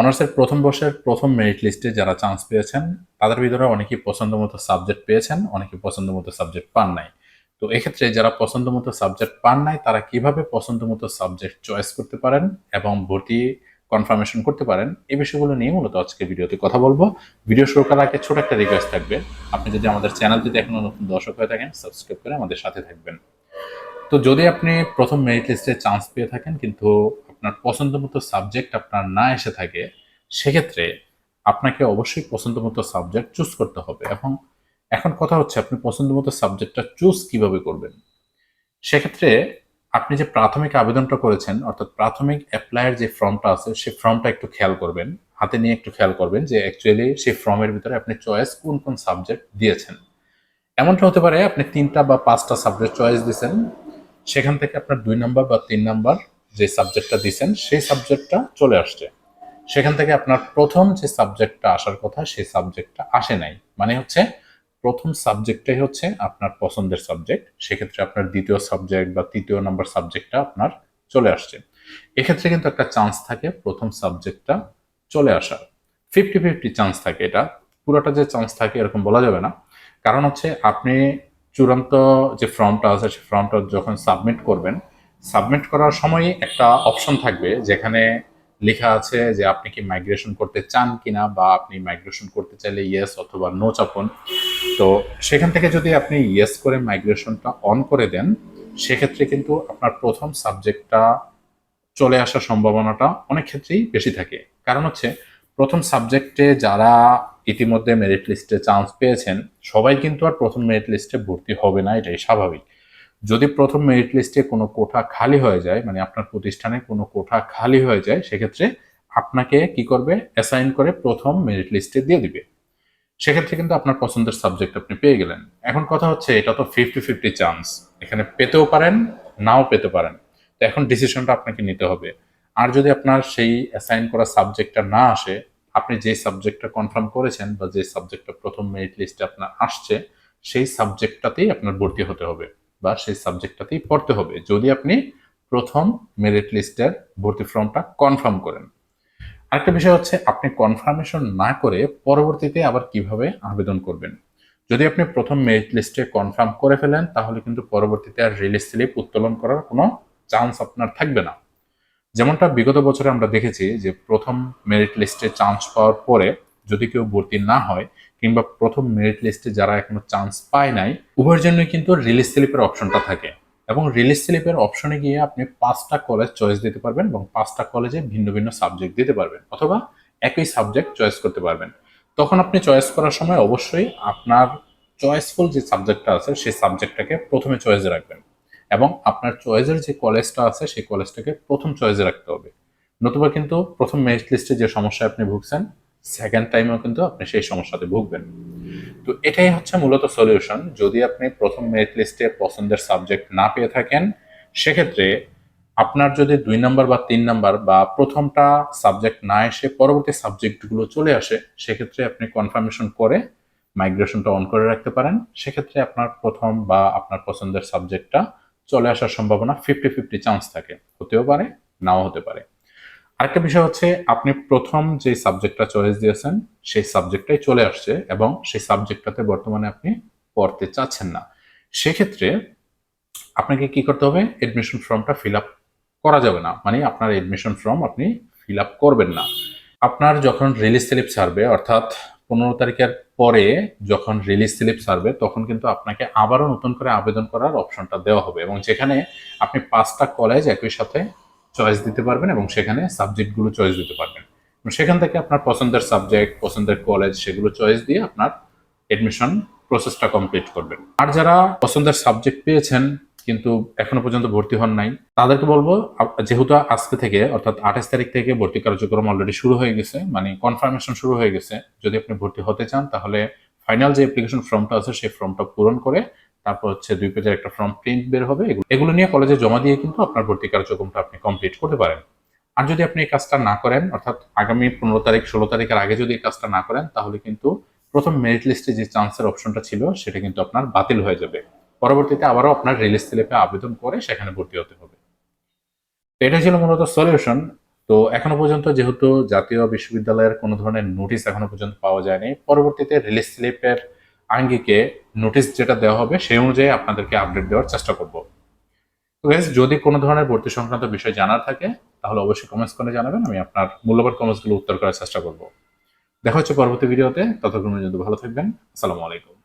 অনার্সের প্রথম বর্ষের প্রথম মেরিট লিস্টে যারা চান্স পেয়েছেন, তাদের ভিতরে অনেকেই পছন্দ মতো সাবজেক্ট পেয়েছেন অনেকে পছন্দ মতো সাবজেক্ট পান নাই। তো এক্ষেত্রে যারা পছন্দ মতো সাবজেক্ট পান নাই, তারা কীভাবে পছন্দ মতো সাবজেক্ট চয়েস করতে পারেন এবং ভর্তি কনফার্মেশন করতে পারেন, এই বিষয়গুলো নিয়ে মূলত আজকে ভিডিওতে কথা বলব। ভিডিও শুরু করার আগে ছোট একটা রিকোয়েস্ট থাকবে। আপনি যদি আমাদের চ্যানেলটিতে এখনও নতুন দর্শক হয়ে থাকেন সাবস্ক্রাইব করে আমাদের সাথে থাকবেন। তো যদি আপনি প্রথম মেরিট লিস্টে চান্স পেয়ে থাকেন, কিন্তু আপনার পছন্দ মতো সাবজেক্ট আপনার না এসে থাকে, সেক্ষেত্রে আপনাকে অবশ্যই পছন্দ মতো সাবজেক্ট চুজ করতে হবে। এবং এখন কথা হচ্ছে, আপনি পছন্দ মতো সাবজেক্টটা চুজ কীভাবে করবেন? সেক্ষেত্রে আপনি যে প্রাথমিক আবেদনটা করেছেন, অর্থাৎ প্রাথমিক অ্যাপ্লাইয়ের যে ফর্মটা আছে, সেই ফর্মটা একটু খেয়াল করবেন। হাতে নিয়ে একটু খেয়াল করবেন যে অ্যাকচুয়ালি সেই ফর্মের ভিতরে আপনি চয়েস কোন কোন সাবজেক্ট দিয়েছেন। এমনটা হতে পারে, আপনি তিনটা বা পাঁচটা সাবজেক্ট চয়েস দিয়েছেন, সেখান থেকে আপনার দুই নাম্বার বা তিন নাম্বার যে সাবজেক্টটা দিয়েছেন সেই সাবজেক্টটা চলে আসছে। সেখান থেকে আপনার প্রথম যে সাবজেক্টটা আসার কথা, সেই সাবজেক্টটা আসে নাই। মানে হচ্ছে, প্রথম সাবজেক্টটাই হচ্ছে আপনার পছন্দের সাবজেক্ট সেক্ষেত্রে আপনার দ্বিতীয় সাবজেক্ট বা তৃতীয় নাম্বার সাবজেক্টটা আপনার চলে আসছে। এক্ষেত্রে কিন্তু একটা চান্স থাকে প্রথম সাবজেক্টটা চলে আসার ফিফটি ফিফটি চান্স থাকে এটা। পুরোটা যে চান্স থাকে এরকম বলা যাবে না। কারণ হচ্ছে, আপনি চূড়ান্ত যে ফর্মটা আছে সেই ফর্মটা যখন সাবমিট করবেন সাবমিট করার সময় একটা অপশন থাকবে যেখানে লেখা আছে যে আপনি কি মাইগ্রেশন করতে চান কিনা বা আপনি মাইগ্রেশন করতে চাইলে ইয়েস অথবা নো চাপুন। তো সেখান থেকে যদি আপনি ইয়েস করে মাইগ্রেশনটা অন করে দেন, সেক্ষেত্রে কিন্তু আপনার প্রথম সাবজেক্টটা চলে আসার সম্ভাবনাটা অনেক ক্ষেত্রেই বেশি থাকে। কারণ হচ্ছে, প্রথম সাবজেক্টে যারা ইতিমধ্যে মেরিট লিস্টে চান্স পেয়েছেন, সবাই কিন্তু আর প্রথম মেরিট লিস্টে ভর্তি হবে না, এটাই স্বাভাবিক। যদি প্রথম মেরিট লিস্টে কোনো কোঠা খালি হয়ে যায় মানে আপনার প্রতিষ্ঠানে কোনো কোঠা খালি হয়ে যায়, সেক্ষেত্রে আপনাকে কি করবে? অ্যাসাইন করে প্রথম মেরিট লিস্টে দিয়ে দিবে। সেক্ষেত্রে কিন্তু আপনার পছন্দের সাবজেক্ট আপনি পেয়ে গেলেন। এখন কথা হচ্ছে, এটা তো ফিফটি ফিফটি চান্স এখানে পেতেও পারেন, নাও পেতে পারেন। তো এখন ডিসিশনটা আপনাকে নিতে হবে। আর যদি আপনার সেই অ্যাসাইন করা সাবজেক্টটা না আসে, আপনি যে সাবজেক্টটা কনফার্ম করেছেন বা যে সাবজেক্টটা প্রথম মেরিট লিস্টে আপনার আসছে, সেই সাবজেক্টটাতেই আপনার ভর্তি হতে হবে। বা সেই সাবজেক্টটাতেই পড়তে হবে। যদি আপনি প্রথম মেরিট লিস্টের ভর্তি ফর্মটা কনফার্ম করেন। আরেকটা বিষয় হচ্ছে, আপনি কনফার্মেশন না করে পরবর্তীতে আবার কীভাবে আবেদন করবেন? যদি আপনি প্রথম মেরিট লিস্টে কনফার্ম করে ফেলেন, তাহলে কিন্তু পরবর্তীতে আর রিলিজ স্লিপ উত্তোলন করার কোনো চান্স আপনার থাকবে না। যেমনটা বিগত বছরে আমরা দেখেছি যে, প্রথম মেরিট লিস্টে চান্স পাওয়ার পরে যদি কেউ ভর্তি না হয় কিংবা প্রথম মেরিট লিস্টে যারা এখনও চান্স পায় নাই, উভয়ের জন্যই কিন্তু রিলিজ স্লিপের অপশনটা থাকে। এবং রিলিজ স্লিপের অপশনে গিয়ে আপনি পাঁচটা কলেজ চয়েস দিতে পারবেন এবং পাঁচটা কলেজে ভিন্ন ভিন্ন সাবজেক্ট দিতে পারবেন, অথবা একই সাবজেক্ট চয়েস করতে পারবেন। তখন আপনি চয়েস করার সময় অবশ্যই আপনার চয়েসফুল যে সাবজেক্টটা আছে, সেই সাবজেক্টটাকে প্রথমে চয়েসে রাখবেন। এবং আপনার চয়েসের যে কলেজটা আছে, সেই কলেজটাকে প্রথম চয়েসে রাখতে হবে। নতুবা কিন্তু প্রথম মেরিট লিস্টে যে সমস্যায় আপনি ভুগছেন সেকেন্ড টাইমেও কিন্তু আপনি সেই সমস্যাতে ভুগবেন। তো এটাই হচ্ছে মূলত সলিউশন যদি আপনি প্রথম মেরিট লিস্টে পছন্দের সাবজেক্ট না পেয়ে থাকেন, সেক্ষেত্রে আপনার যদি দুই নাম্বার বা তিন নাম্বার বা প্রথমটা সাবজেক্ট না এসে পরবর্তী সাবজেক্টগুলো চলে আসে, সেক্ষেত্রে আপনি কনফার্মেশন করে মাইগ্রেশনটা অন করে রাখতে পারেন। সেক্ষেত্রে আপনার প্রথম বা আপনার পছন্দের সাবজেক্টটা চলে আসার সম্ভাবনা ফিফটি ফিফটি চান্স থাকে। হতেও পারে, নাও হতে পারে। আরেকটা বিষয় হচ্ছে, আপনি প্রথম যে সাবজেক্টটা চয়েস দিয়েছেন, সেই সাবজেক্টটাই চলে আসছে এবং সেই সাবজেক্টটাতে বর্তমানে আপনি পড়তে চাচ্ছেন না। সেক্ষেত্রে আপনাকে কি করতে হবে? এডমিশন ফর্মটা ফিল আপ করা যাবে না। মানে আপনার এডমিশন ফর্ম আপনি ফিল আপ করবেন না। আপনার যখন রিলিজ স্লিপ ছাড়বে, অর্থাৎ পনেরো তারিখের পরে যখন রিলিজ স্লিপ ছাড়বে, তখন কিন্তু আপনাকে আবারও নতুন করে আবেদন করার অপশনটা দেওয়া হবে এবং যেখানে আপনি পাঁচটা কলেজ একই সাথে চয়েস দিতে পারবেন এবং সেখানে সাবজেক্টগুলো চয়েস দিতে পারবেন। সেখান থেকে আপনার পছন্দের সাবজেক্ট পছন্দের কলেজ সেগুলো চয়েস দিয়ে আপনার এডমিশন প্রসেসটা কমপ্লিট করবেন। আর যারা পছন্দের সাবজেক্ট পেয়েছেন কিন্তু এখনও পর্যন্ত ভর্তি হন নাই, তাদেরকে বলব যেহেতু আজকে থেকে, অর্থাৎ আঠাশ তারিখ থেকে ভর্তি কার্যক্রম অলরেডি শুরু হয়ে গেছে মানে কনফার্মেশন শুরু হয়ে গেছে, যদি আপনি ভর্তি হতে চান তাহলে ফাইনাল যে অ্যাপ্লিকেশন ফর্মটা আছে, সেই ফর্মটা পূরণ করে তারপর হচ্ছে দুই পেজের একটা ফর্ম প্রিন্ট বের হবে, এগুলো- নিয়ে কলেজে জমা দিয়ে কিন্তু আপনার ভর্তি কার্যক্রমটা আপনি কমপ্লিট করতে পারেন। আর যদি আপনি এই কাজটা না করেন, অর্থাৎ আগামী পনেরো তারিখ, ষোলো তারিখের আগে যদি এই কাজটা না করেন, তাহলে কিন্তু প্রথম মেরিট লিস্টে যে চান্সের অপশনটা ছিল, সেটা কিন্তু আপনার বাতিল হয়ে যাবে। পরবর্তীতে আবারও আপনার রিলিজ স্লিপে আবেদন করে সেখানে ভর্তি হতে হবে। তো এটা ছিল মূলত সলিউশন তো এখনও পর্যন্ত যেহেতু জাতীয় বিশ্ববিদ্যালয়ের কোনো ধরনের নোটিশ এখনও পর্যন্ত পাওয়া যায়নি, পরবর্তীতে রিলিজ স্লিপের আঙ্গিকে নোটিশ যেটা দেওয়া হবে সেই অনুযায়ী আপনাদেরকে আপডেট দেওয়ার চেষ্টা করব। তো যদি কোনো ধরনের ভর্তি সংক্রান্ত বিষয় জানার থাকে, তাহলে অবশ্যই কমেন্টস করে জানাবেন, আমি আপনার মূল্যবান কমেন্টসগুলো উত্তর করার চেষ্টা করব। দেখা হচ্ছে পরবর্তী ভিডিওতে ততক্ষণ পর্যন্ত ভালো থাকবেন, আসসালামু আলাইকুম।